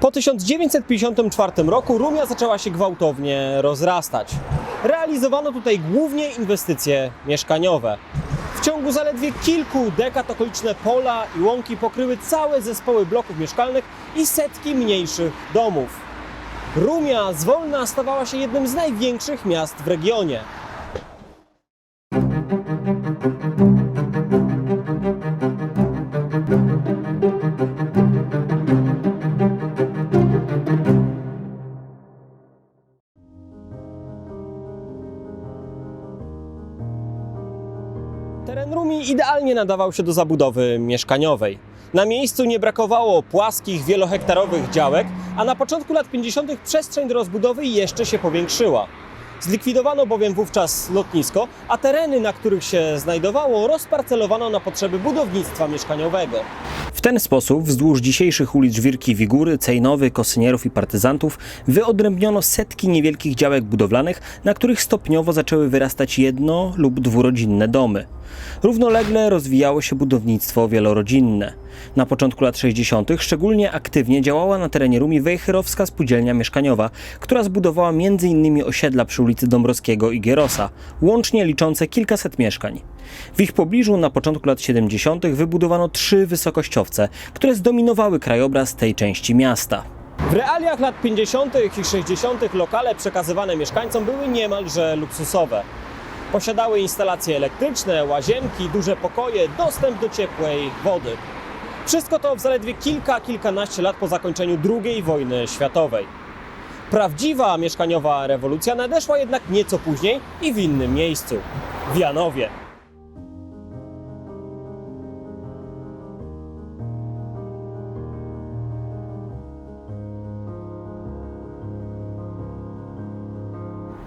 Po 1954 roku Rumia zaczęła się gwałtownie rozrastać. Realizowano tutaj głównie inwestycje mieszkaniowe. W ciągu zaledwie kilku dekad okoliczne pola i łąki pokryły całe zespoły bloków mieszkalnych i setki mniejszych domów. Rumia zwolna stawała się jednym z największych miast w regionie. Teren Rumi idealnie nadawał się do zabudowy mieszkaniowej. Na miejscu nie brakowało płaskich, wielohektarowych działek, a na początku lat 50. przestrzeń do rozbudowy jeszcze się powiększyła. Zlikwidowano bowiem wówczas lotnisko, a tereny, na których się znajdowało, rozparcelowano na potrzeby budownictwa mieszkaniowego. Ten sposób wzdłuż dzisiejszych ulic Żwirki, Wigury, Cejnowy, Kosynierów i Partyzantów wyodrębniono setki niewielkich działek budowlanych, na których stopniowo zaczęły wyrastać jedno lub dwurodzinne domy. Równolegle rozwijało się budownictwo wielorodzinne. Na początku lat 60. szczególnie aktywnie działała na terenie Rumi Wejherowska Spółdzielnia Mieszkaniowa, która zbudowała m.in. osiedla przy ulicy Dąbrowskiego i Gierosa, łącznie liczące kilkaset mieszkań. W ich pobliżu na początku lat 70. wybudowano trzy wysokościowce, które zdominowały krajobraz tej części miasta. W realiach lat 50. i 60. lokale przekazywane mieszkańcom były niemalże luksusowe. Posiadały instalacje elektryczne, łazienki, duże pokoje, dostęp do ciepłej wody. Wszystko to w zaledwie kilka, kilkanaście lat po zakończeniu II wojny światowej. Prawdziwa mieszkaniowa rewolucja nadeszła jednak nieco później i w innym miejscu w Janowie.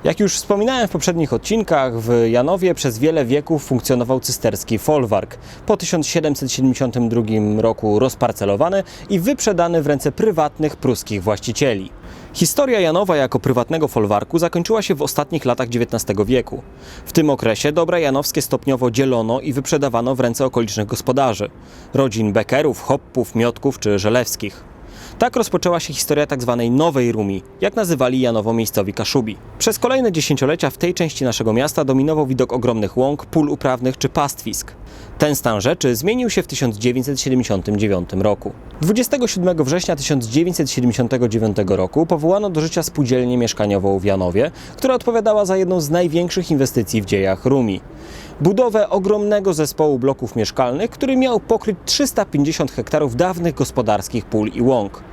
Jak już wspominałem w poprzednich odcinkach, w Janowie przez wiele wieków funkcjonował cysterski folwark. Po 1772 roku rozparcelowany i wyprzedany w ręce prywatnych pruskich właścicieli. Historia Janowa jako prywatnego folwarku zakończyła się w ostatnich latach XIX wieku. W tym okresie dobra janowskie stopniowo dzielono i wyprzedawano w ręce okolicznych gospodarzy. Rodzin Beckerów, Hoppów, Miotków czy Żelewskich. Tak rozpoczęła się historia tzw. Nowej Rumi, jak nazywali Janowo miejscowi Kaszubi. Przez kolejne dziesięciolecia w tej części naszego miasta dominował widok ogromnych łąk, pól uprawnych czy pastwisk. Ten stan rzeczy zmienił się w 1979 roku. 27 września 1979 roku powołano do życia spółdzielnię mieszkaniową w Janowie, która odpowiadała za jedną z największych inwestycji w dziejach Rumi. Budowę ogromnego zespołu bloków mieszkalnych, który miał pokryć 350 hektarów dawnych gospodarskich pól i łąk.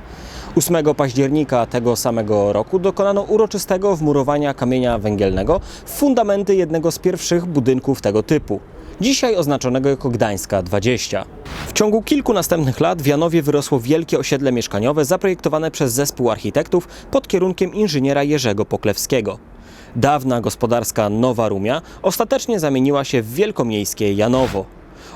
8 października tego samego roku dokonano uroczystego wmurowania kamienia węgielnego w fundamenty jednego z pierwszych budynków tego typu, dzisiaj oznaczonego jako Gdańska 20. W ciągu kilku następnych lat w Janowie wyrosło wielkie osiedle mieszkaniowe zaprojektowane przez zespół architektów pod kierunkiem inżyniera Jerzego Poklewskiego. Dawna gospodarska Nowa Rumia ostatecznie zamieniła się w wielkomiejskie Janowo.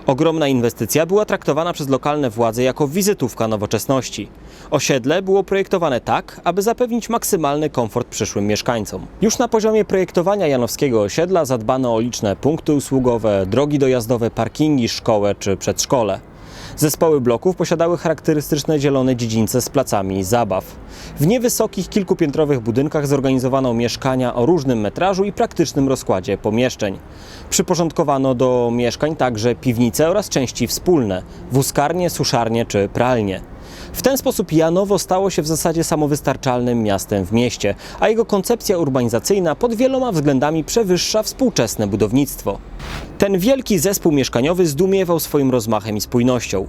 Ogromna inwestycja była traktowana przez lokalne władze jako wizytówka nowoczesności. Osiedle było projektowane tak, aby zapewnić maksymalny komfort przyszłym mieszkańcom. Już na poziomie projektowania janowskiego osiedla zadbano o liczne punkty usługowe, drogi dojazdowe, parkingi, szkołę czy przedszkole. Zespoły bloków posiadały charakterystyczne zielone dziedzińce z placami zabaw. W niewysokich, kilkupiętrowych budynkach zorganizowano mieszkania o różnym metrażu i praktycznym rozkładzie pomieszczeń. Przyporządkowano do mieszkań także piwnice oraz części wspólne, wózkarnie, suszarnie czy pralnie. W ten sposób Janowo stało się w zasadzie samowystarczalnym miastem w mieście, a jego koncepcja urbanizacyjna pod wieloma względami przewyższa współczesne budownictwo. Ten wielki zespół mieszkaniowy zdumiewał swoim rozmachem i spójnością.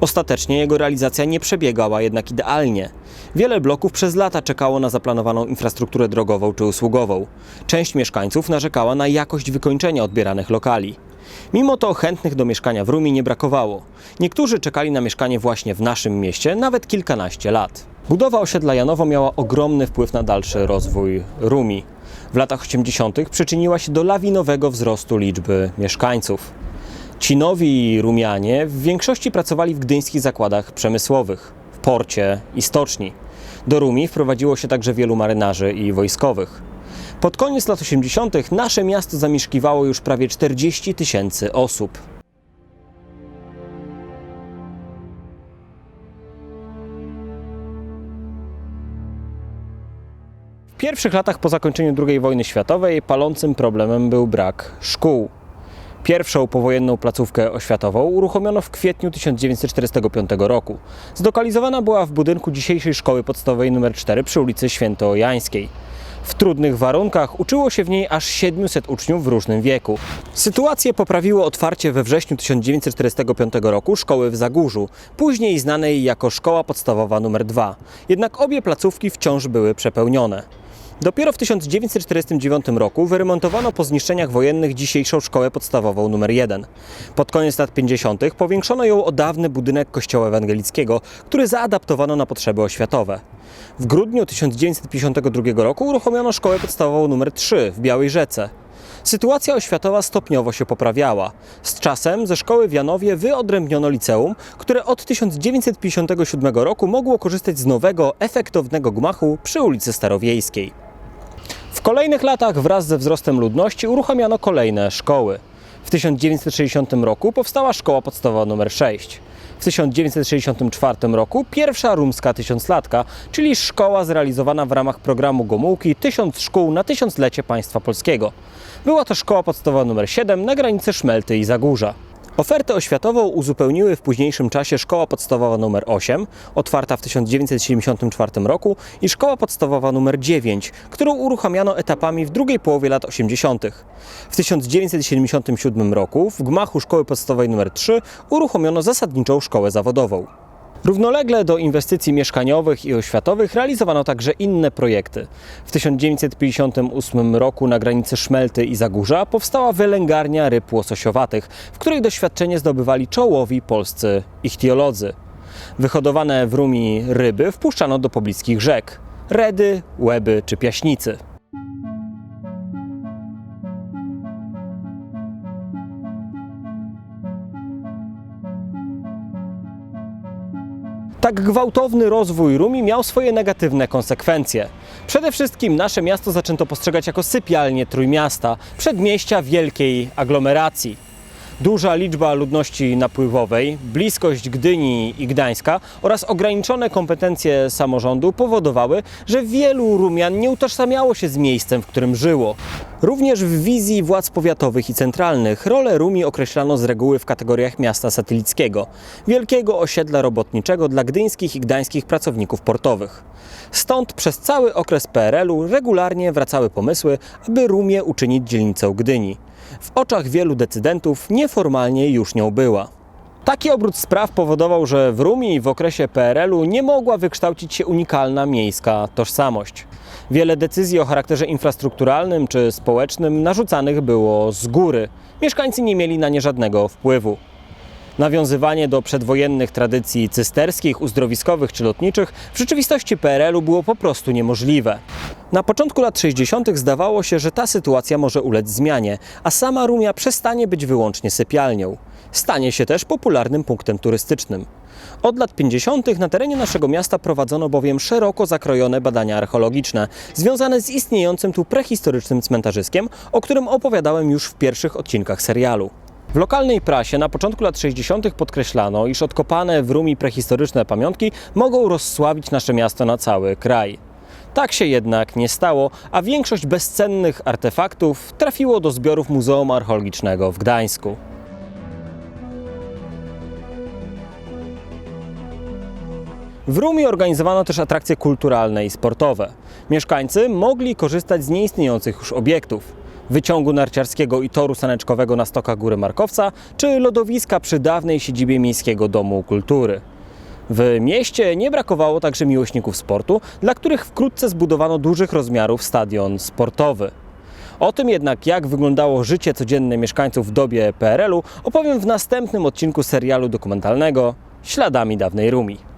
Ostatecznie jego realizacja nie przebiegała jednak idealnie. Wiele bloków przez lata czekało na zaplanowaną infrastrukturę drogową czy usługową. Część mieszkańców narzekała na jakość wykończenia odbieranych lokali. Mimo to chętnych do mieszkania w Rumi nie brakowało. Niektórzy czekali na mieszkanie właśnie w naszym mieście nawet kilkanaście lat. Budowa osiedla Janowo miała ogromny wpływ na dalszy rozwój Rumi. W latach 80. przyczyniła się do lawinowego wzrostu liczby mieszkańców. Ci nowi Rumianie w większości pracowali w gdyńskich zakładach przemysłowych, w porcie i stoczni. Do Rumi wprowadziło się także wielu marynarzy i wojskowych. Pod koniec lat 80. nasze miasto zamieszkiwało już prawie 40 tysięcy osób. pierwszych latach po zakończeniu II wojny światowej palącym problemem był brak szkół. Pierwszą powojenną placówkę oświatową uruchomiono w kwietniu 1945 roku. Zlokalizowana była w budynku dzisiejszej szkoły podstawowej nr 4 przy ulicy Świętojańskiej. W trudnych warunkach uczyło się w niej aż 700 uczniów w różnym wieku. Sytuację poprawiło otwarcie we wrześniu 1945 roku szkoły w Zagórzu, później znanej jako Szkoła Podstawowa nr 2. Jednak obie placówki wciąż były przepełnione. Dopiero w 1949 roku wyremontowano po zniszczeniach wojennych dzisiejszą szkołę podstawową nr 1. Pod koniec lat 50. powiększono ją o dawny budynek kościoła ewangelickiego, który zaadaptowano na potrzeby oświatowe. W grudniu 1952 roku uruchomiono szkołę podstawową nr 3 w Białej Rzece. Sytuacja oświatowa stopniowo się poprawiała. Z czasem ze szkoły w Janowie wyodrębniono liceum, które od 1957 roku mogło korzystać z nowego, efektownego gmachu przy ulicy Starowiejskiej. W kolejnych latach wraz ze wzrostem ludności uruchamiano kolejne szkoły. W 1960 roku powstała szkoła podstawowa nr 6. W 1964 roku pierwsza rumska tysiąclatka, czyli szkoła zrealizowana w ramach programu Gomułki Tysiąc Szkół na Tysiąclecie Państwa Polskiego. Była to szkoła podstawowa nr 7 na granicy Szmelty i Zagórza. Ofertę oświatową uzupełniły w późniejszym czasie Szkoła Podstawowa nr 8, otwarta w 1974 roku, i Szkoła Podstawowa nr 9, którą uruchamiano etapami w drugiej połowie lat 80. W 1977 roku w gmachu Szkoły Podstawowej nr 3 uruchomiono zasadniczą szkołę zawodową. Równolegle do inwestycji mieszkaniowych i oświatowych realizowano także inne projekty. W 1958 roku na granicy Szmelty i Zagórza powstała wylęgarnia ryb łososiowatych, w której doświadczenie zdobywali czołowi polscy ichtiolodzy. Wyhodowane w Rumi ryby wpuszczano do pobliskich rzek – Redy, Łeby czy Piaśnicy. Tak gwałtowny rozwój Rumi miał swoje negatywne konsekwencje. Przede wszystkim nasze miasto zaczęto postrzegać jako sypialnię trójmiasta, przedmieścia wielkiej aglomeracji. Duża liczba ludności napływowej, bliskość Gdyni i Gdańska oraz ograniczone kompetencje samorządu powodowały, że wielu Rumian nie utożsamiało się z miejscem, w którym żyło. Również w wizji władz powiatowych i centralnych rolę Rumi określano z reguły w kategoriach miasta satelickiego, wielkiego osiedla robotniczego dla gdyńskich i gdańskich pracowników portowych. Stąd przez cały okres PRL-u regularnie wracały pomysły, aby Rumię uczynić dzielnicą Gdyni. W oczach wielu decydentów nieformalnie już nią była. Taki obrót spraw powodował, że w Rumii w okresie PRL-u nie mogła wykształcić się unikalna miejska tożsamość. Wiele decyzji o charakterze infrastrukturalnym czy społecznym narzucanych było z góry. Mieszkańcy nie mieli na nie żadnego wpływu. Nawiązywanie do przedwojennych tradycji cysterskich, uzdrowiskowych czy lotniczych w rzeczywistości PRL-u było po prostu niemożliwe. Na początku lat 60. zdawało się, że ta sytuacja może ulec zmianie, a sama Rumia przestanie być wyłącznie sypialnią. Stanie się też popularnym punktem turystycznym. Od lat 50. na terenie naszego miasta prowadzono bowiem szeroko zakrojone badania archeologiczne, związane z istniejącym tu prehistorycznym cmentarzyskiem, o którym opowiadałem już w pierwszych odcinkach serialu. W lokalnej prasie na początku lat 60. podkreślano, iż odkopane w Rumi prehistoryczne pamiątki mogą rozsławić nasze miasto na cały kraj. Tak się jednak nie stało, a większość bezcennych artefaktów trafiło do zbiorów Muzeum Archeologicznego w Gdańsku. W Rumi organizowano też atrakcje kulturalne i sportowe. Mieszkańcy mogli korzystać z nieistniejących już obiektów. Wyciągu narciarskiego i toru saneczkowego na stokach Góry Markowca, czy lodowiska przy dawnej siedzibie Miejskiego Domu Kultury. W mieście nie brakowało także miłośników sportu, dla których wkrótce zbudowano dużych rozmiarów stadion sportowy. O tym jednak, jak wyglądało życie codzienne mieszkańców w dobie PRL-u, opowiem w następnym odcinku serialu dokumentalnego Śladami dawnej Rumi.